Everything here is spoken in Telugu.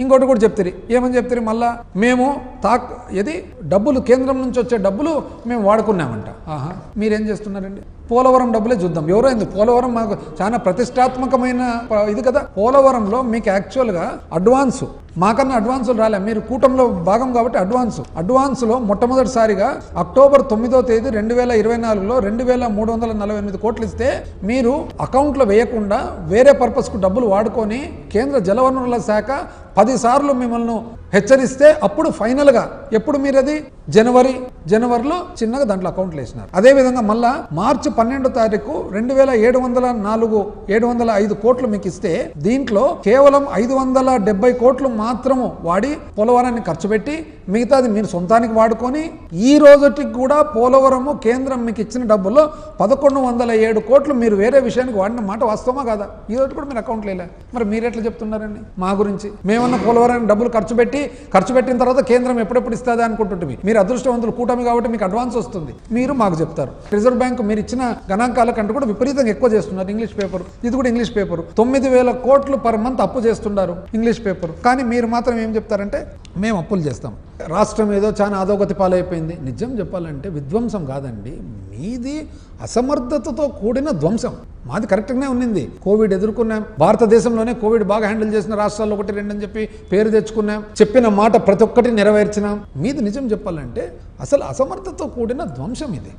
ఇంకోటి కూడా చెప్తారు. ఏమని చెప్తారు మళ్ళా? మేము తాక్ ఇది డబ్బులు కేంద్రం నుంచి వచ్చే డబ్బులు మేము వాడుకున్నామంట. ఆహా. మీరేం చేస్తున్నారండి? పోలవరం డబ్బులే చూద్దాం. ఎవరైంది పోలవరం మాకు చాలా ప్రతిష్టాత్మకమైన ఇది కదా? పోలవరంలో మీకు యాక్చువల్గా అడ్వాన్స్. మాకన్నా అడ్వాన్సులు రాలే. మీరు కూటంలో భాగం కాబట్టి అడ్వాన్స్. అడ్వాన్స్లో మొట్టమొదటిసారిగా అక్టోబర్ తొమ్మిదో తేదీ రెండు వేల ఇరవై నాలుగులో రెండు వేల మూడు వందల నలభై ఎనిమిది కోట్లు ఇస్తే మీరు అకౌంట్లో వేయకుండా వేరే పర్పస్కు డబ్బులు వాడుకొని కేంద్ర జలవనరుల శాఖ పదిసార్లు మిమ్మల్ని హెచ్చరిస్తే అప్పుడు ఫైనల్గా ఎప్పుడు మీరు అది జనవరి జనవరిలో చిన్నగా దాంట్లో అకౌంట్లు వేసినారు. అదేవిధంగా మళ్ళా మార్చి పన్నెండో తారీఖు రెండు వేల ఏడు వందల నాలుగు ఏడు వందల ఐదు కోట్లు మీకు ఇస్తే దీంట్లో కేవలం ఐదు వందల డెబ్బై కోట్లు మాత్రము వాడి పోలవరాన్ని ఖర్చు పెట్టి మిగతాది మీరు సొంతానికి వాడుకొని ఈ రోజుటికి కూడా పోలవరము కేంద్రం మీకు ఇచ్చిన డబ్బుల్లో పదకొండు వందల ఏడు కోట్లు మీరు వేరే విషయానికి వాడిన మాట వాస్తవమా కాదా? ఈ రోజు కూడా మీరు అకౌంట్లు వేయలే. మరి మీరు ఎట్లా చెప్తున్నారండి? మా గురించి. మేము ఉన్న పోలవరం డబ్బులు ఖర్చు పెట్టి ఖర్చు పెట్టిన తర్వాత కేంద్రం ఎప్పుడెప్పుడు ఇస్తుందా అనుకుంటుంటే మీరు అదృష్టవంతులు కూటమి కాబట్టి మీకు అడ్వాన్స్ వస్తుంది. మీరు మాకు చెప్తారు. రిజర్వ్ బ్యాంక్ మీరు ఇచ్చిన గణాంకాల కంటే కూడా విపరీతంగా ఎక్కువ చేస్తున్నారు ఇంగ్లీష్ పేపర్ ఇది కూడా ఇంగ్లీష్ పేపర్ తొమ్మిది వేల కోట్లు పర్ మంత్ అప్పు చేస్తున్నారు ఇంగ్లీష్ పేపర్ కానీ మీరు మాత్రం ఏం చెప్తారంటే మేము అప్పులు చేస్తాం. రాష్ట్రం ఏదో చాలా అధోగతి పాలైపోయింది. నిజం చెప్పాలంటే విధ్వంసం కాదండి. మీది అసమర్థతతో కూడిన ధ్వంసం. మాది కరెక్ట్గానే ఉన్నింది. కోవిడ్ ఎదుర్కొన్నాం. భారతదేశంలోనే కోవిడ్ బాగా హ్యాండిల్ చేసిన రాష్ట్రాల్లో ఒకటి రెండు అని చెప్పి పేరు తెచ్చుకున్నాం. చెప్పిన మాట ప్రతి ఒక్కటి నెరవేర్చినాం. మీది నిజం చెప్పాలంటే అసలు అసమర్థతతో కూడిన ధ్వంసం ఇది.